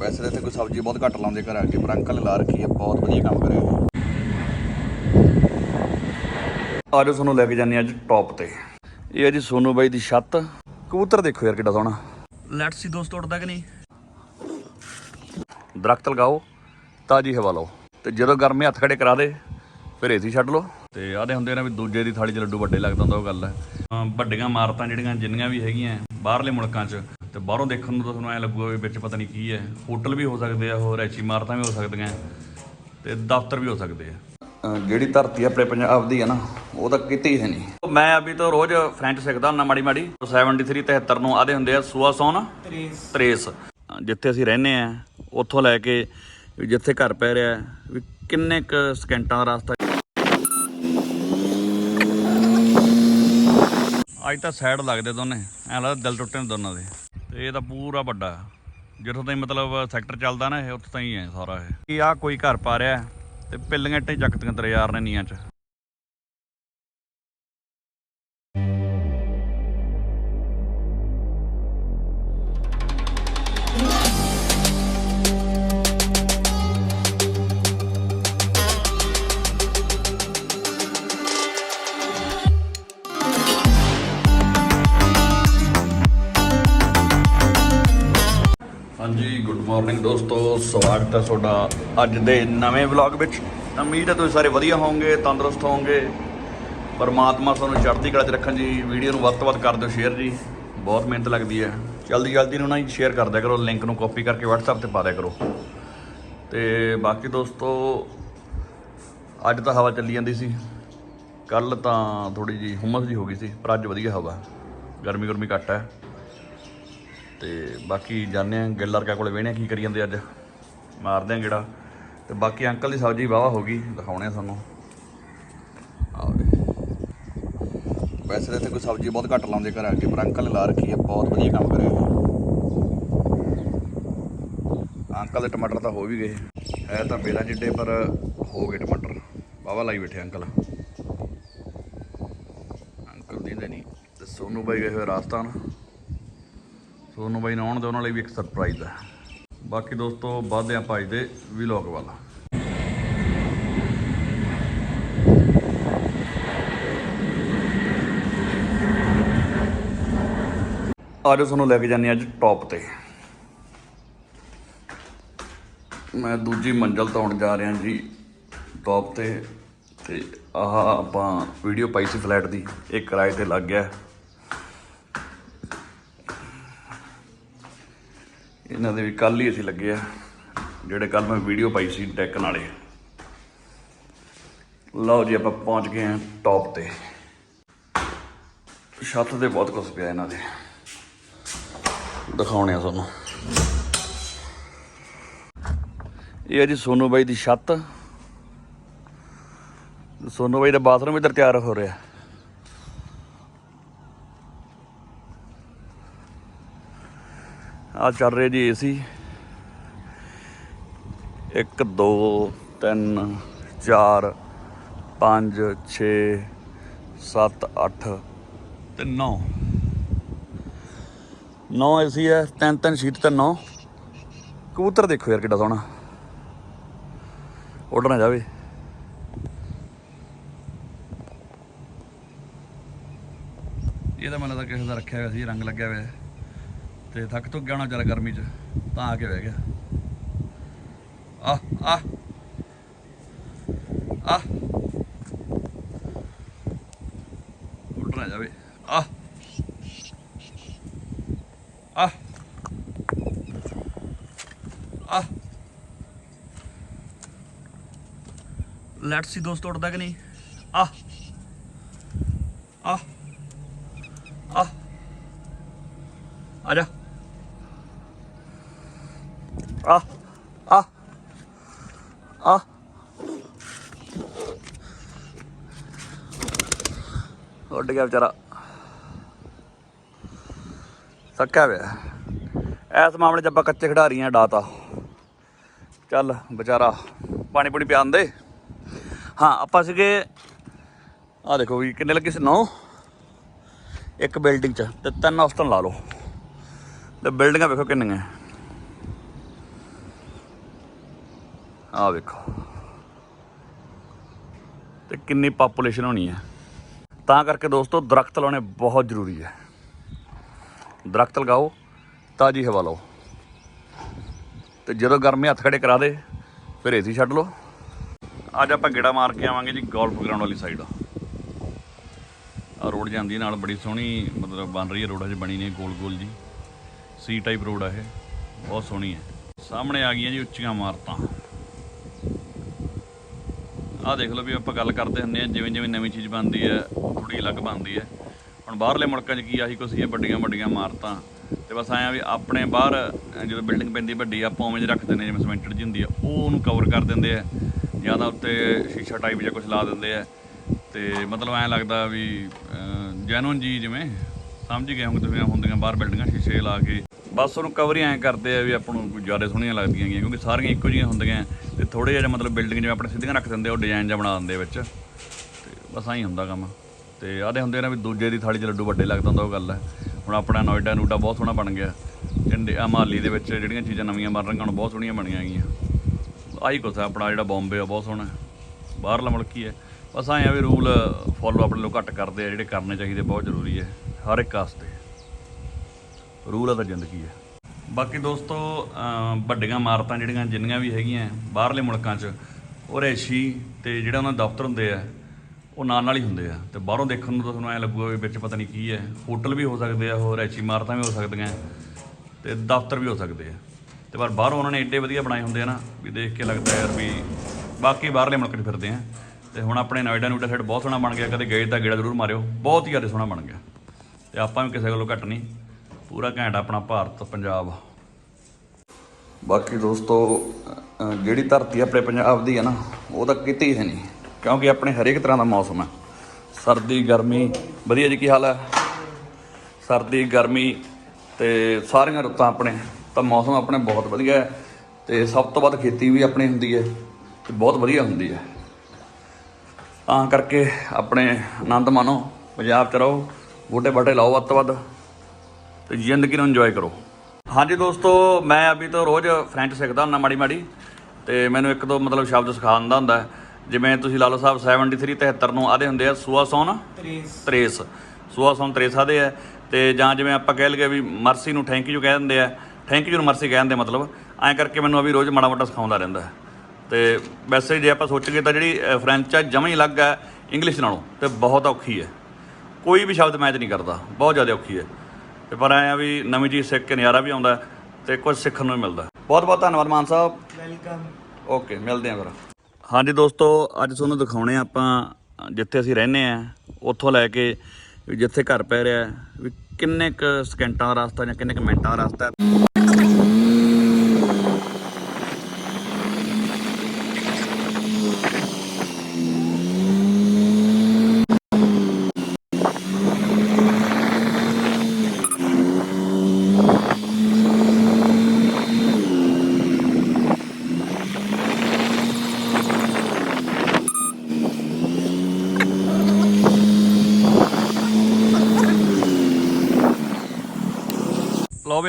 ਵੈਸੇ ਤਾਂ ਇੱਥੇ ਕੋਈ ਸਬਜ਼ੀ ਬਹੁਤ ਘੱਟ ਲਾਉਂਦੇ ਘਰ ਆ ਕੇ ਪਰ ਅੰਕਲ ਨੇ ਲਾ ਰੱਖੀ ਹੈ ਬਹੁਤ ਵਧੀਆ ਕੰਮ ਕਰਿਆ ਇਹ ਆਜੋ ਤੁਹਾਨੂੰ ਲੈ ਕੇ ਜਾਂਦੇ ਅੱਜ ਟੌਪ ਤੇ। ਇਹ ਹੈ ਜੀ ਸੋਨੂ ਬਾਈ ਦੀ ਛੱਤ। ਕਬੂਤਰ ਦੇਖੋ ਯਾਰ ਕਿੱਡਾ ਸੋਹਣਾ। ਲੈਟਸ ਸੀ ਦੋਸਤੋ ਉੱਡਦਾ ਕਿ ਨਹੀਂ? ਦਰਖਤ ਲਗਾਓ ਤਾਜੀ ਹਵਾ ਲਓ। ਤੇ ਜਦੋਂ ਗਰਮੀ ਹੱਥ ਖੜੇ ਕਰਾ ਦੇ ਫਿਰ ਏਸੀ ਛੱਡ ਲਓ। ਤੇ ਆਦੇ ਹੁੰਦੇ ਨੇ ਵੀ ਦੂਜੇ ਦੀ ਥਾਲੀ 'ਚ ਲੱਡੂ ਵੱਡੇ ਲੱਗਦਾ ਹੁੰਦਾ ਉਹ ਗੱਲ ਹੈ ਵੱਡੀਆਂ ਇਮਾਰਤਾਂ ਜਿਹੜੀਆਂ ਜਿੰਨੀਆਂ ਵੀ ਹੈਗੀਆਂ ਬਾਹਰਲੇ ਮੁਲਕਾਂ 'ਚ। ਤੇ ਬਾਹਰੋਂ ਦੇਖਣ ਨੂੰ ਤਾਂ ਤੁਹਾਨੂੰ ਐ ਲੱਗੂਗਾ ਵੀ ਵਿੱਚ ਪਤਾ ਨਹੀਂ ਕੀ ਹੈ। ਹੋਟਲ ਵੀ ਹੋ ਸਕਦੇ ਆ ਹੋਰ ਐਚੀ ਇਮਾਰਤਾਂ ਵੀ ਹੋ ਸਕਦੀਆਂ ਤੇ ਦਫ਼ਤਰ ਵੀ ਹੋ ਸਕਦੇ ਆ। ਜਿਹੜੀ ਧਰਤੀ ਆਪਣੇ ਪੰਜਾਬ ਦੀ ਹੈ ਨਾ ਉਹ ਤਾਂ ਕਿਤੇ ਹੀ ਨਹੀਂ। ਮੈਂ ਅਭੀ ਤੋਂ ਰੋਜ਼ ਫ੍ਰੈਂਚ ਸਿੱਖਦਾ ਹੁੰਦਾ ਮਾੜੀ ਮਾੜੀ। 73 73 ਨੂੰ ਆਦੇ ਹੁੰਦੇ ਆ ਸੂਆ ਸੌਨ ਤ੍ਰੇਸ। ਜਿੱਥੇ ਅਸੀਂ ਰਹਿੰਦੇ ਆ ਉੱਥੋਂ ਲੈ ਕੇ ਵੀ ਜਿੱਥੇ ਘਰ ਪੈ ਰਿਹਾ ਵੀ ਕਿੰਨੇ ਕ ਸਕਿੰਟਾਂ ਦਾ ਰਸਤਾ। ਅੱਜ ਤਾਂ ਸਾਈਡ ਲੱਗਦੇ ਦੋਨੇ ਐ ਲੱਗਦਾ ਦਿਲ ਟੁੱਟੇ ਨੇ ਦੋਨਾਂ ਦੇ। ਤੇ ਇਹ ਤਾਂ ਪੂਰਾ ਵੱਡਾ। ਜਿੱਥੋਂ ਤਾਈਂ ਮਤਲਬ ਸੈਕਟਰ ਚੱਲਦਾ ਨਾ ਇਹ, ਉੱਥੋਂ ਤਾਈਂ ਹੈ ਸਾਰਾ ਇਹ। ਕੀ ਆ ਕੋਈ ਘਰ ਪਾ ਰਿਹਾ ਤੇ ਪਿੱਲੀਆਂ ਇੱਟਾਂ ਹੀ ਚੱਕਦੀਆਂ ਯਾਰ ਨੇ ਨੀਆਂ 'ਚ। ਹਾਂਜੀ ਗੁੱਡ ਮਾਰਨਿੰਗ ਦੋਸਤੋ, ਸਵਾਗਤ ਹੈ ਤੁਹਾਡਾ ਅੱਜ ਦੇ ਨਵੇਂ ਵਲੌਗ ਵਿੱਚ। ਉਮੀਦ ਹੈ ਤੁਸੀਂ ਸਾਰੇ ਵਧੀਆ ਹੋਵੋਗੇ, ਤੰਦਰੁਸਤ ਹੋਵੋਗੇ। ਪਰਮਾਤਮਾ ਤੁਹਾਨੂੰ ਚੜ੍ਹਦੀ ਕਲਾ 'ਚ ਰੱਖਣ ਜੀ। ਵੀਡੀਓ ਨੂੰ ਵੱਧ ਤੋਂ ਵੱਧ ਕਰ ਦਿਓ ਸ਼ੇਅਰ ਜੀ। ਬਹੁਤ ਮਿਹਨਤ ਲੱਗਦੀ ਹੈ। ਜਲਦੀ ਜਲਦੀ ਨੂੰ ਨਾ ਸ਼ੇਅਰ ਕਰ ਦਿਆ ਕਰੋ। ਲਿੰਕ ਨੂੰ ਕਾਪੀ ਕਰਕੇ WhatsApp ਤੇ ਪਾ ਦਿਆ ਕਰੋ। ਤੇ ਬਾਕੀ ਦੋਸਤੋ, ਅੱਜ ਤਾਂ ਹਵਾ ਚੱਲੀ ਜਾਂਦੀ ਸੀ। ਕੱਲ ਤਾਂ ਥੋੜੀ ਜੀ ਹੁਮਸ ਜੀ ਹੋ ਗਈ ਸੀ, ਪਰ ਅੱਜ ਵਧੀਆ ਹਵਾ। ਗਰਮੀ ਗਰਮੀ ਘੱਟ ਹੈ। ਤੇ ਬਾਕੀ ਜਾਣਦੇ ਆ, ਗਿੱਲ ਵਰਗਾ ਕੋਲੇ ਵੇਹਣੇ ਕੀ ਕਰੀ ਜਾਂਦੇ ਅੱਜ? ਮਾਰਦੇ ਆ ਗੇੜਾ। ਤੇ ਬਾਕੀ ਅੰਕਲ ਦੀ ਸਬਜ਼ੀ ਵਾਵਾ ਹੋ ਗਈ, ਦਿਖਾਉਣੇ ਆ ਤੁਹਾਨੂੰ। ਵੈਸੇ ਤਾਂ ਇੱਥੇ ਕੋਈ ਸਬਜ਼ੀ ਬਹੁਤ ਘੱਟ ਲਾਉਂਦੇ ਘਰ ਅੱਗੇ ਪਰ ਅੰਕਲ ਨੇ ਲਾ ਰੱਖੀ ਹੈ ਬਹੁਤ ਵਧੀਆ ਕੰਮ ਕਰਿਆ ਅੰਕਲ ਦੇ ਟਮਾਟਰ ਤਾਂ ਹੋ ਵੀ ਗਏ। ਹੈ ਤਾਂ ਬੇਲਾਂ ਜਿੱਡੇ, ਪਰ ਹੋ ਗਏ ਟਮਾਟਰ। ਵਾਵਾ ਲਾਈ ਬੈਠੇ ਅੰਕਲ। ਅੰਕਲ ਦੀ ਨਹੀਂ ਤੇ ਸੋਨੂ ਬਾਈ ਗਏ ਹੋਏ ਰਾਜਸਥਾਨ। ਸੋਨੂੰ ਬਾਈ ਨੂੰ ਆਉਣ ਦੇ ਉਹਨਾਂ ਲਈ ਵੀ ਇੱਕ ਸਰਪ੍ਰਾਈਜ਼ ਹੈ। ਬਾਕੀ ਦੋਸਤੋ ਵੱਧਦੇ ਆਪਾਂ ਅੱਜ ਦੇ ਵਲੌਗ ਵੱਲ। ਅੱਜ ਤੁਹਾਨੂੰ ਲੈ ਕੇ ਜਾਂਦੇ ਹਾਂ ਅੱਜ ਟੌਪ ਤੇ। ਮੈਂ ਦੂਜੀ ਮੰਜ਼ਲ ਤੋਂ ਆਉਣ ਜਾ ਰਿਹਾ ਜੀ ਟੌਪ ਤੇ। ਤੇ ਆਹ ਆਪਾਂ ਵੀਡੀਓ ਪਾਈ ਸੀ ਫਲੈਟ ਦੀ। ਇਹ ਕਿਰਾਏ ਤੇ ਲੱਗ ਗਿਆ। ਇਹਨਾਂ ਦੇ ਵੀ ਕੱਲ ਹੀ ਅਸੀਂ ਲੱਗੇ ਆ, ਜਿਹੜੇ ਕੱਲ ਮੈਂ ਵੀਡੀਓ ਪਾਈ ਸੀ ਟੈਕ ਨਾਲੇ ਲਓ ਜੀ, ਆਪਾਂ ਪਹੁੰਚ ਗਏ ਆ ਟੌਪ ਤੇ। ਛੱਤ ਤੇ ਬਹੁਤ ਕੁਝ ਪਿਆ ਇਹਨਾਂ ਦੇ। ਦਿਖਾਉਣੇ ਆ ਤੁਹਾਨੂੰ। ਇਹ ਹੈ ਜੀ ਸੋਨੂ ਬਾਈ ਦੀ ਛੱਤ। ਸੋਨੂ ਬਾਈ ਦਾ ਬਾਥਰੂਮ ਇੱਧਰ ਤਿਆਰ ਹੋ ਰਿਹਾ। ਆ ਚੱਲ ਰਹੇ ਜੀ ਏਸੀ। 1 2 3 4 5 6 7 8 ਤੇ 9 9 ਏਸੀ ਹੈ, ਤਿੰਨ ਤਿੰਨ ਸ਼ੀਟ ਤੇ 9 ਕਬੂਤਰ ਦੇਖੋ ਯਾਰ ਕਿੱਡਾ ਸੋਹਣਾ। ਉੱਡ ਨਾ ਜਾਵੇ। ਇਹ ਤਾਂ ਮੈਨੂੰ ਲੱਗਦਾ ਕਿਸੇ ਦਾ ਰੱਖਿਆ ਹੋਇਆ ਸੀ, ਰੰਗ ਲੱਗਿਆ ਹੋਇਆ। ਤੇ ਥੱਕ ਤੋਂ ਗਿਆ ਹੋਣਾ ਚੱਲ ਗਰਮੀ 'ਚ, ਤਾਂ ਆ ਕੇ ਬਹਿ ਗਿਆ। ਆ ਆ। ਆ। ਉੱਡ ਨਾ ਜਾਵੇ। ਆ। ਆ। ਆ। ਲੈਟਸ ਸੀ ਦੋਸਤ, ਉੱਡਦਾ ਕਿ ਨਹੀਂ? ਆ ਆ। ਆ ਆ ਜਾ ਆ ਆ ਆ। ਉੱਡ ਗਿਆ ਵਿਚਾਰਾ। ਥੱਕਿਆ ਪਿਆ। ਐਸ ਮਾਮਲੇ 'ਚ ਆਪਾਂ ਕੱਚੇ ਖਿਡਾਰੀਆਂ ਡਾਤਾ। ਚੱਲ ਵਿਚਾਰਾ, ਪਾਣੀ ਪੂਣੀ ਪਿਆਣ ਹਾਂ, ਆਪਾਂ ਸੀਗੇ ਆ ਦੇਖੋ ਵੀ ਕਿੰਨੇ ਲੱਗੇ ਸੀ? ਨੌ। ਇੱਕ ਬਿਲਡਿੰਗ 'ਚ ਤੇ ਤਿੰਨ ਔਸਤਨ ਲਾ ਲਓ। ਤੇ ਬਿਲਡਿੰਗਾਂ ਵੇਖੋ ਕਿੰਨੀਆਂ। ਆਹ ਵੇਖੋ। ਤੇ ਕਿੰਨੀ ਪਾਪੂਲੇਸ਼ਨ ਹੋਣੀ ਹੈ। ਤਾਂ ਕਰਕੇ ਦੋਸਤੋ, ਦਰਖਤ ਲਾਉਣੇ ਬਹੁਤ ਜ਼ਰੂਰੀ ਹੈ। ਦਰਖਤ ਲਗਾਓ, ਤਾਜੀ ਹਵਾ ਲਓ। ਤੇ ਜਦੋਂ ਗਰਮੀ ਹੱਥ ਖੜੇ ਕਰਾ ਦੇ, ਫਿਰ ਏਸੀ ਛੱਡ ਲਓ। ਅੱਜ ਆਪਾਂ ਗੇੜਾ ਮਾਰ ਕੇ ਆਵਾਂਗੇ ਜੀ ਗੋਲਫ ਗਰਾਊਂਡ ਵਾਲੀ ਸਾਈਡ ਆ ਰੋਡ ਜਾਂਦੀ ਹੈ ਨਾਲ, ਬੜੀ ਸੋਹਣੀ ਮਤਲਬ ਬਣ ਰਹੀ ਹੈ, ਰੋਡ ਹਜੇ ਬਣੀ ਨਹੀਂ ਗੋਲ ਗੋਲ ਜੀ। ਸੀ ਟਾਈਪ ਰੋਡ ਆ ਇਹ, ਬਹੁਤ ਸੋਹਣੀ ਹੈ। ਸਾਹਮਣੇ ਆ ਗਈਆਂ ਜੀ ਉੱਚੀਆਂ ਇਮਾਰਤਾਂ। ਆਹ ਦੇਖ ਲਓ ਵੀ ਆਪਾਂ ਗੱਲ ਕਰਦੇ ਹੁੰਦੇ ਆ ਜਿਵੇਂ ਜਿਵੇਂ ਨਵੀਂ ਚੀਜ਼ ਬਣਦੀ ਹੈ ਥੋੜੀ ਅਲੱਗ ਬਣਦੀ ਹੈ। ਹੁਣ ਬਾਹਰਲੇ ਮੁਲਕਾਂ 'ਚ ਕੀ ਆਹੀ ਕੁਛ ਹੀ ਵੱਡੀਆਂ ਵੱਡੀਆਂ ਇਮਾਰਤਾਂ। ਤੇ ਬਸ ਆਇਆ ਵੀ ਆਪਣੇ ਬਾਹਰ ਜਦੋਂ ਬਿਲਡਿੰਗ ਪੈਂਦੀ ਵੱਡੀ, ਆਪਾਂ ਉਵੇਂ ਰੱਖ ਦਿੰਦੇ ਨੇ, ਜਿਵੇਂ ਸਿਮੈਂਟਡ ਜਿਹੀ ਹੁੰਦੀ ਆ ਉਹ ਉਹਨੂੰ ਕਵਰ ਕਰ ਦਿੰਦੇ ਆ। ਜਾਂ ਤਾਂ ਉੱਤੇ ਸ਼ੀਸ਼ਾ ਟਾਈਪ ਜਿਹਾ ਕੁਝ ਲਾ ਦਿੰਦੇ ਆ। ਤੇ ਮਤਲਬ ਐਂ ਲੱਗਦਾ ਵੀ ਜੈਨੂਨ ਜੀ ਜਿਵੇਂ, ਸਮਝ ਗਏ ਹੋਗੇ ਤੁਸੀਂ ਹੁੰਦੀਆਂ ਬਾਹਰ ਬਿਲਡਿੰਗਾਂ, ਸ਼ੀਸ਼ੇ ਲਾ ਕੇ। ਬਸ ਉਹਨੂੰ ਕਵਰ ਹੀ ਐਂ ਕਰਦੇ ਆ ਵੀ ਆਪਾਂ ਨੂੰ ਜ਼ਿਆਦਾ ਸੋਹਣੀਆਂ ਲੱਗਦੀਆਂ ਗੀਆਂ, ਕਿਉਂਕਿ ਸਾਰੀਆਂ ਇੱਕੋ ਜਿਹੀਆਂ ਹੁੰਦੀਆਂ ਤੇ ਥੋੜੇ ਜਿਹਾ ਮਤਲਬ ਬਿਲਡਿੰਗ ਜਿਵੇਂ ਆਪਣੇ ਸਿੱਧੀਆਂ ਰੱਖ ਦਿੰਦੇ ਉਹ ਡਿਜ਼ਾਈਨ ਜਿਹਾ ਬਣਾ ਦਿੰਦੇ ਵਿੱਚ। ਤੇ ਬਸ ਐਂ ਹੁੰਦਾ ਕੰਮ। ਤੇ ਆਦੇ ਹੁੰਦੇ ਨੇ ਵੀ ਦੂਜੇ ਦੀ ਥਾਲੀ 'ਚ ਲੱਡੂ ਵੱਡੇ ਲੱਗਦਾ ਹੁੰਦਾ, ਉਹ ਗੱਲ ਹੈ। ਹੁਣ ਆਪਣਾ ਨੋਇਡਾ ਨੂਡਾ ਬਹੁਤ ਸੋਹਣਾ ਬਣ ਗਿਆ। ਇੰਡੀਆ ਮਾਲੀ ਦੇ ਵਿੱਚ ਜਿਹੜੀਆਂ ਚੀਜ਼ਾਂ ਨਵੀਆਂ ਬਣ ਰਹੀਆਂ, ਹੁਣ ਬਹੁਤ ਸੋਹਣੀਆਂ ਬਣੀਆਂ ਗਈਆਂ ਆਹੀ ਕੁਛ ਹੈ, ਆਪਣਾ ਜਿਹੜਾ ਬੰਬੇ ਆ, ਬਹੁਤ ਸੋਹਣਾ ਬਾਹਰਲਾ ਮੁਲਕ ਹੀ ਹੈ। ਬਸ ਐਂ ਆ ਵੀ ਰੂਲ ਫੋਲੋ ਆਪਣੇ ਲੋਕ ਘੱਟ ਕਰਦੇ ਆ, ਜਿਹੜੇ ਕਰਨੇ ਚਾਹੀਦੇ ਬਹੁਤ ਜ਼ਰੂਰੀ ਹੈ, ਹਰ ਇੱਕ ਵਾਸਤੇ। ਰੂਲ ਆ ਤਾਂ ਜ਼ਿੰਦਗੀ ਹੈ ਬਾਕੀ ਦੋਸਤੋ ਵੱਡੀਆਂ ਇਮਾਰਤਾਂ ਜਿਹੜੀਆਂ ਜਿੰਨੀਆਂ ਵੀ ਹੈਗੀਆਂ, ਬਾਹਰਲੇ ਮੁਲਕਾਂ 'ਚ, ਉਹ ਰੈਸ਼ੀ ਤੇ ਜਿਹੜਾ ਉਹਨਾਂ ਦੇ ਦਫ਼ਤਰ ਹੁੰਦੇ ਆ, ਉਹ ਨਾਲ ਨਾਲ ਹੀ ਹੁੰਦੇ ਆ। ਤੇ ਬਾਹਰੋਂ ਦੇਖਣ ਨੂੰ ਤਾਂ ਤੁਹਾਨੂੰ ਐ ਲੱਗੂਗਾ ਵੀ ਵਿੱਚ ਪਤਾ ਨਹੀਂ ਕੀ ਹੈ। ਹੋਟਲ ਵੀ ਹੋ ਸਕਦੇ ਆ ਉਹ ਰੈਸ਼ੀ ਇਮਾਰਤਾਂ ਵੀ ਹੋ ਸਕਦੀਆਂ, ਤੇ ਦਫ਼ਤਰ ਵੀ ਹੋ ਸਕਦੇ ਆ। ਤੇ ਪਰ ਬਾਹਰੋਂ ਉਹਨਾਂ ਨੇ ਏਡੇ ਵਧੀਆ ਬਣਾਏ ਹੁੰਦੇ ਆ ਨਾ, ਵੀ ਦੇਖ ਕੇ ਲੱਗਦਾ ਯਾਰ ਵੀ ਬਾਕੀ ਬਾਹਰਲੇ ਮੁਲਕ 'ਚ ਫਿਰਦੇ ਆ। ਤੇ ਹੁਣ ਆਪਣੇ ਨੋਇਡਾ ਨੂਡਾ ਸਾਈਡ ਬਹੁਤ ਸੋਹਣਾ ਬਣ ਗਿਆ, ਕਦੇ ਗਏ ਤਾਂ ਗੇੜਾ ਜ਼ਰੂਰ ਮਾਰਿਓ, ਬਹੁਤ ਹੀ ਜ਼ਿਆਦਾ ਸੋਹਣਾ ਬਣ ਗਿਆ। ਤੇ ਆਪਾਂ ਵੀ ਕਿਸੇ ਕੋਲੋਂ ਘੱਟ ਨਹੀਂ। ਪੂਰਾ ਘੈਂਟ ਆਪਣਾ ਭਾਰਤ, ਪੰਜਾਬ। ਬਾਕੀ ਦੋਸਤੋ ਜਿਹੜੀ ਧਰਤੀ ਆਪਣੇ ਪੰਜਾਬ ਦੀ ਹੈ ਨਾ, ਉਹ ਤਾਂ ਕਿਤੇ ਹੈ ਨਹੀਂ, ਕਿਉਂਕਿ ਆਪਣੇ ਹਰੇਕ ਤਰ੍ਹਾਂ ਦਾ ਮੌਸਮ ਹੈ। ਸਰਦੀ, ਗਰਮੀ, ਵਧੀਆ ਜੀ ਕੀ ਹਾਲ ਹੈ? ਸਰਦੀ, ਗਰਮੀ ਤੇ ਸਾਰੀਆਂ ਰੁੱਤਾਂ ਆਪਣੇ, ਤਾਂ ਮੌਸਮ ਆਪਣੇ ਬਹੁਤ ਵਧੀਆ ਹੈ ਤੇ ਸਭ ਤੋਂ ਵੱਧ ਖੇਤੀ ਵੀ ਆਪਣੀ ਹੁੰਦੀ ਹੈ ਤੇ ਬਹੁਤ ਵਧੀਆ ਹੁੰਦੀ ਹੈ। ਤਾਂ ਕਰਕੇ ਆਪਣੇ ਆਨੰਦ ਮਾਣੋ, ਪੰਜਾਬ ਚ ਰਹੋ ਬੂਟੇ ਬਾਟੇ ਲਾਓ ਵੱਧ ਤੋਂ ਵੱਧ। ਤੇ ਜ਼ਿੰਦਗੀ ਨੂੰ ਇੰਜੋਏ ਕਰੋ। ਹਾਂਜੀ ਦੋਸਤੋ ਮੈਂ ਅਭੀ ਤੋਂ ਰੋਜ਼ ਫ੍ਰੈਂਚ ਸਿੱਖਦਾ ਹੁੰਦਾ ਮਾੜੀ ਮਾੜੀ ਤੇ ਮੈਨੂੰ ਇੱਕ ਦੋ ਮਤਲਬ ਸ਼ਬਦ ਸਿਖਾ ਦਿੰਦਾ ਹੁੰਦਾ। ਜਿਵੇਂ ਤੁਸੀਂ ਲਾ ਲਓ ਸਾਹਿਬ 73 73 ਨੂੰ ਆਦੇ ਹੁੰਦੇ ਆ ਸੁਆਸੌਨ ਤ੍ਰੇਸ। ਸੁਆਸੌਨ ਤ੍ਰੇਸ ਆਦੇ ਆ ਤੇ ਜਾਂ ਜਿਵੇਂ ਆਪਾਂ ਕਹਿ ਲਈਏ ਵੀ ਮਰਸੀ ਨੂੰ ਥੈਂਕ ਯੂ ਕਹਿ ਦਿੰਦੇ ਆ ਥੈਂਕ ਯੂ ਨੂੰ ਮਰਸੀ ਕਹਿੰਦੇ ਮਤਲਬ ਐਂ ਕਰਕੇ ਮੈਨੂੰ ਅਭੀ ਰੋਜ਼ ਮਾੜਾ ਮੋਟਾ ਸਿਖਾਉਂਦਾ ਰਹਿੰਦਾ। ਤੇ ਵੈਸੇ ਜੇ ਆਪਾਂ ਸੋਚੀਏ ਤਾਂ ਜਿਹੜੀ ਫ੍ਰੈਂਚ ਆ ਜਮਾਂ ਹੀ ਅਲੱਗ ਹੈ ਇੰਗਲਿਸ਼ ਨਾਲੋਂ ਤੇ ਬਹੁਤ ਔਖੀ ਹੈ। ਕੋਈ ਵੀ ਸ਼ਬਦ ਮੈਚ ਨਹੀਂ ਕਰਦਾ ਬਹੁਤ ਜ਼ਿਆਦਾ ਔਖੀ ਹੈ। ਤੇ ਪਰ ਐਂ ਆ ਵੀ ਨਵੀਂ ਚੀਜ਼ ਸਿੱਖ ਕੇ ਨਜ਼ਾਰਾ ਵੀ ਆਉਂਦਾ ਤੇ ਕੁਝ ਸਿੱਖਣ ਨੂੰ ਮਿਲਦਾ। ਬਹੁਤ ਬਹੁਤ ਧੰਨਵਾਦ ਮਾਨ ਸਾਹਿਬ। ਵੈਲਕਮ ਓਕੇ ਮਿਲਦੇ ਆਂ ਫਿਰ। ਹਾਂਜੀ ਦੋਸਤੋ ਅੱਜ ਤੁਹਾਨੂੰ ਦਿਖਾਉਣੇ ਆ ਆਪਾਂ ਜਿੱਥੇ ਅਸੀਂ ਰਹਿੰਦੇ ਆ ਉੱਥੋਂ ਲੈ ਕੇ ਜਿੱਥੇ ਘਰ ਪੈ ਰਿਹਾ ਵੀ ਕਿੰਨੇ ਕ ਸਕਿੰਟਾਂ ਦਾ ਰਸਤਾ ਜਾਂ ਕਿੰਨੇ ਕ ਮਿੰਟਾਂ ਦਾ ਰਸਤਾ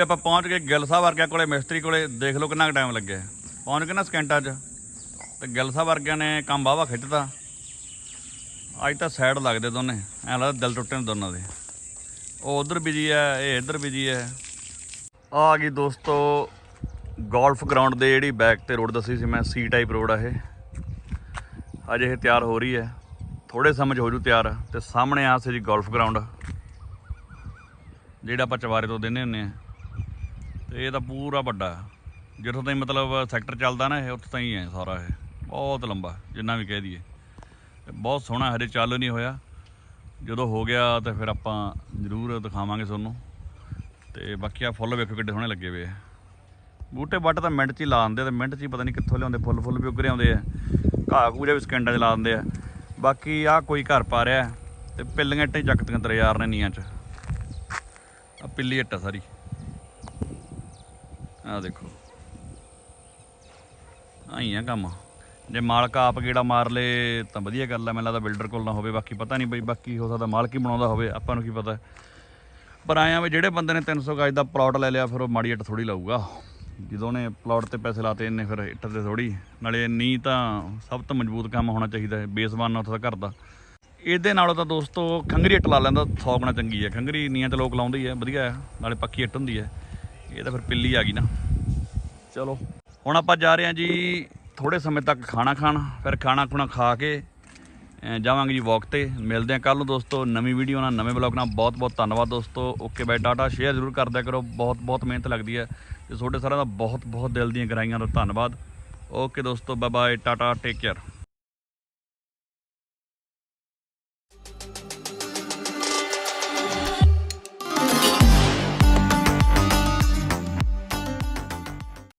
ਵੀ ਆਪਾਂ ਪਹੁੰਚ ਗਏ ਗਿੱਲ ਸਾਹਿਬ ਵਰਗਿਆਂ ਕੋਲੇ, ਮਿਸਤਰੀ ਕੋਲੇ, ਦੇਖ ਲਓ ਕਿੰਨਾ ਕੁ ਟਾਈਮ ਲੱਗਿਆ। ਪਹੁੰਚ ਗਏ ਨਾ ਸਕਿੰਟਾਂ 'ਚ ਤੇ ਗਿੱਲ ਸਾਹਿਬ ਵਰਗਿਆਂ ਨੇ ਕੰਮ ਵਾਹਵਾ ਖਿੱਚਤਾ। ਅੱਜ ਤਾਂ ਸਾਈਡ ਲੱਗਦੇ ਦੋਨੇ, ਐਂ ਲੱਗਦਾ ਦਿਲ ਟੁੱਟੇ ਨੇ ਦੋਨਾਂ ਦੇ। ਉਹ ਉਧਰ ਬਿਜ਼ੀ ਹੈ, ਇਹ ਇੱਧਰ ਬਿਜ਼ੀ ਹੈ। ਆ ਗਈ ਦੋਸਤੋ ਗੋਲਫ ਗਰਾਊਂਡ ਦੇ ਜਿਹੜੀ ਬੈਕ ਤੇ ਰੋਡ ਦੱਸੀ ਸੀ ਮੈਂ ਸੀ ਟਾਈਪ ਰੋਡ ਆ ਇਹ। ਅਜੇ ਇਹ ਤਿਆਰ ਹੋ ਰਹੀ ਹੈ। ਥੋੜੇ ਸਮੇਂ 'ਚ ਹੋ ਜੂ ਤਿਆਰ। ਤੇ ਸਾਹਮਣੇ ਆ ਸੀ ਜੀ ਗੋਲਫ ਗਰਾਊਂਡ ਜਿਹੜਾ ਆਪਾਂ ਚਵਾਰੇ ਤੋਂ ਦਿੰਦੇ ਹੁੰਦੇ ਆ। ਤੇ ਇਹ ਤਾਂ ਪੂਰਾ ਵੱਡਾ ਜਿੱਥੋਂ ਤਾਈਂ ਮਤਲਬ ਸੈਕਟਰ ਚੱਲਦਾ ਨਾ ਇਹ, ਉੱਥੋਂ ਤਾਈਂ ਹੈ ਸਾਰਾ ਇਹ। ਬਹੁਤ ਲੰਬਾ, ਜਿੰਨਾ ਵੀ ਕਹਿ ਦਈਏ। ਤੇ ਬਹੁਤ ਸੋਹਣਾ ਹਜੇ ਚਾਲੂ ਨਹੀਂ ਹੋਇਆ। ਜਦੋਂ ਹੋ ਗਿਆ ਤਾਂ ਫਿਰ ਆਪਾਂ ਜ਼ਰੂਰ ਦਿਖਾਵਾਂਗੇ ਤੁਹਾਨੂੰ। ਤੇ ਬਾਕੀ ਆ ਫੁੱਲ ਵੇਖੋ ਕਿੱਡੇ ਸੋਹਣੇ ਲੱਗੇ ਹੋਏ ਆ। ਬੂਟੇ ਵੱਟ ਤਾਂ ਮਿੰਟ 'ਚ ਹੀ ਲਾ ਦਿੰਦੇ ਤੇ ਮਿੰਟ 'ਚ ਹੀ ਪਤਾ ਨਹੀਂ ਕਿੱਥੋਂ ਲਿਆਉਂਦੇ। ਫੁੱਲ ਫੁੱਲ ਵੀ ਉੱਗ ਆਉਂਦੇ ਆ। ਘਾਹ ਕੂਜਾ ਵੀ ਸਕਿੰਟਾਂ 'ਚ ਲਾ ਦਿੰਦੇ ਆ। ਬਾਕੀ ਆ ਕੋਈ ਘਰ ਪਾ ਰਿਹਾ ਤੇ ਪਿੱਲੀਆਂ ਇੱਟਾਂ ਹੀ ਚੱਕਤੀਆਂ ਤੇਰੇ ਯਾਰ ਨੇ ਨੀਆਂ 'ਚ। ਆ ਪਿੱਲੀ ਇੱਟ ਆ ਸਾਰੀ। ਆ ਦੇਖੋ। ਆਈ ਆ ਕੰਮ। ਜੇ ਮਾਲਕ ਆਪ ਗੇੜਾ ਮਾਰ ਲੇ ਤਾਂ ਵਧੀਆ ਗੱਲ ਆ, ਮੈਨੂੰ ਲੱਗਦਾ ਬਿਲਡਰ ਕੋਲ ਨਾ ਹੋਵੇ, ਬਾਕੀ ਪਤਾ ਨਹੀਂ ਬਈ, ਬਾਕੀ ਹੋ ਸਕਦਾ ਮਾਲਕ ਹੀ ਬਣਾਉਂਦਾ ਹੋਵੇ, ਆਪਾਂ ਨੂੰ ਕੀ ਪਤਾ। ਪਰ ਆਇਆ ਵੀ ਜਿਹੜੇ ਬੰਦੇ ਨੇ 300 ਗਜ ਦਾ ਪਲਾਟ ਲੈ ਲਿਆ, ਫਿਰ ਉਹ ਮਾੜੀ ਇੱਟ ਥੋੜੀ ਲਾਊਗਾ। ਜਦੋਂ ਨੇ ਪਲਾਟ ਤੇ ਪੈਸੇ ਲਾਤੇ ਇੰਨੇ ਫਿਰ ਇੱਟ ਤੇ ਥੋੜੀ ਨਾਲੇ ਨੀ ਤਾਂ ਸਭ ਤੋਂ ਮਜ਼ਬੂਤ ਕੰਮ ਹੋਣਾ ਚਾਹੀਦਾ ਹੈ ਬੇਸ ਬਣਨਾ ਉੱਥੇ ਦਾ ਘਰ ਦਾ। ਇਹਦੇ ਨਾਲੋਂ ਤਾਂ ਦੋਸਤੋ ਖੰਗਰੀ ਇੱਟ ਲਾ ਲੈਂਦਾ 100 ਗੁਣਾ ਚੰਗੀ ਹੈ। ਖੰਗਰੀ ਨੀਆਂ ਤੇ ਲੋਕ ਲਾਉਂਦੇ ਹੀ ਹੈ ਵਧੀਆ ਹੈ। ਨਾਲੇ ਪੱਕੀ ਇੱਟ ਹੁੰਦੀ ਹੈ। ਇਹ ਤਾਂ ਫਿਰ ਪਿੱਲੀ ਆ ਗਈ ਨਾ। ਚਲੋ, ਹੁਣ ਆਪਾਂ ਜਾ ਰਹੇ ਹਾਂ ਜੀ ਥੋੜੇ ਸਮੇਂ ਤੱਕ ਖਾਣਾ ਖਾਣ। ਫਿਰ ਖਾਣਾ ਖੁਣਾ ਖਾ ਕੇ ਜਾਵਾਂਗੇ ਜੀ ਵਾਕ ਤੇ। ਮਿਲਦੇ ਹਾਂ ਕੱਲ ਨੂੰ ਦੋਸਤੋ, ਨਵੀਂ ਵੀਡੀਓ ਨਾਲ, ਨਵੇਂ ਬਲੌਗ ਨਾਲ। ਬਹੁਤ ਬਹੁਤ ਧੰਨਵਾਦ ਦੋਸਤੋ। ਓਕੇ ਬਾਏ ਟਾਟਾ ਸ਼ੇਅਰ ਜ਼ਰੂਰ ਕਰਦਿਆ ਕਰੋ। ਬਹੁਤ ਬਹੁਤ ਮਿਹਨਤ ਲੱਗਦੀ ਹੈ। ਤੇ ਤੁਹਾਡੇ ਸਾਰਿਆਂ ਦਾ ਬਹੁਤ ਬਹੁਤ ਦਿਲ ਦੀਆਂ ਗਰਾਈਆਂ ਦਾ ਧੰਨਵਾਦ। ਓਕੇ ਦੋਸਤੋ bye bye tata take care